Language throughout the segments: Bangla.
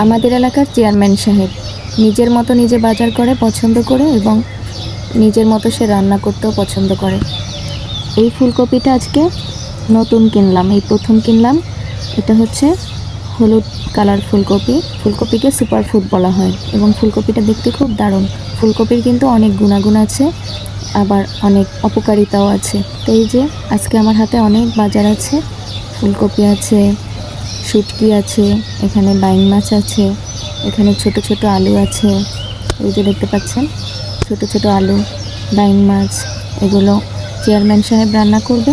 আমাদের এলাকার চেয়ারম্যান সাহেব। নিজের মতো নিজে বাজার করে পছন্দ করে এবং নিজের মতো সে রান্না করতেও পছন্দ করে। এই ফুলকপিটা আজকে নতুন কিনলাম, এই প্রথম কিনলাম। এটা হচ্ছে হলুদ কালার ফুলকপি। ফুলকপিকে সুপার ফুড বলা হয় এবং ফুলকপিটা দেখতে খুব দারুণ। ফুলকপির কিন্তু অনেক গুণাগুণ আছে, আবার অনেক অপকারিতাও আছে। তো এই যে আজকে আমার হাতে অনেক বাজার আছে, ফুলকপি আছে শুটকি আছে, এখানে বাইং মাছ আছে, এখানে ছোট ছোট আলু আছে। এই যে দেখতে পাচ্ছেন, ছোট ছোট আলু, বাইং মাছ, এগুলো চেয়ারম্যান সাহেব রান্না করবে।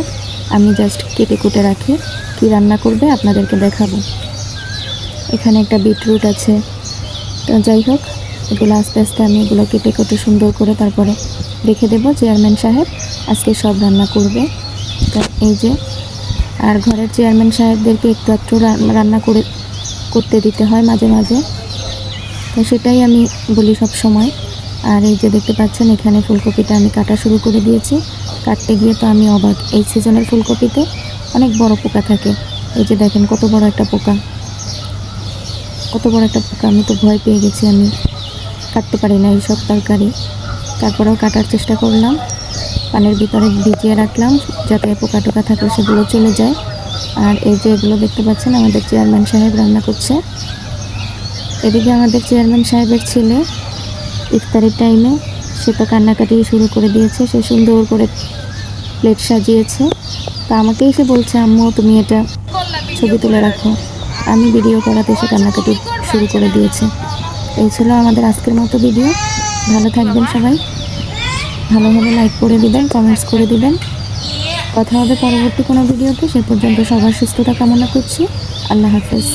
আমি জাস্ট কেটে কুটে রাখি, কি রান্না করবে আপনাদেরকে দেখাবো। এখানে একটা বিটরুট আছে। তো যাই হোক, এগুলো আস্তে আস্তে আমি এগুলো কেটে কুটে সুন্দর করে তারপরে রেখে দেবো চেয়ারম্যান সাহেব। আজকে সব রান্না করবে। এই যে আর ঘরের চেয়ারম্যান সাহেবদেরকে একটু একটু রান্না করে, করতে দিতে হয় মাঝে মাঝে। তো সেটাই আমি বলি সব সময়। আর এই যে দেখতে পাচ্ছেন, এখানে ফুলকপিটা আমি কাটা শুরু করে দিয়েছি। কাটতে গিয়ে তো আমি অবাক। এই সিজনের ফুলকপিতে অনেক বড় পোকা থাকে। এই যে দেখেন কত বড় একটা পোকা। কত বড় একটা পোকা, আমি তো ভয় পেয়ে গেছি। আমি কাটতে পারি না এইসব তরকারি। তারপরেও কাটার চেষ্টা করলাম। পানের ভিতরে ভিজিয়ে রাখলাম, যাতে পোকা টোকা থাকলে সেগুলো চলে যায়। আর এই যে এগুলো দেখতে পাচ্ছেন, আমাদের চেয়ারম্যান সাহেব রান্না করছে। এদিকে আমাদের চেয়ারম্যান সাহেবের ছেলে ইফতারের টাইমে, সে তো কান্নাকাটি শুরু করে দিয়েছে, সে সুন্দর করে প্লেট সাজিয়েছে। তা আমাকে এসে বলছে, আম্মু, তুমি এটা ছবি তুলে রাখো। আমি ভিডিও করাতে সে কান্নাকাটি শুরু করে দিয়েছে। এই ছিল আমাদের আজকের মতো ভিডিও। ভালো থাকবেন সবাই। ভালো হলে লাইক করে দিবেন কমেন্টস করে দিবেন। কথা হবে পরবর্তী কোনো ভিডিওতে সে পর্যন্ত সবার সুস্থতা কামনা করছি। আল্লাহ হাফেজ।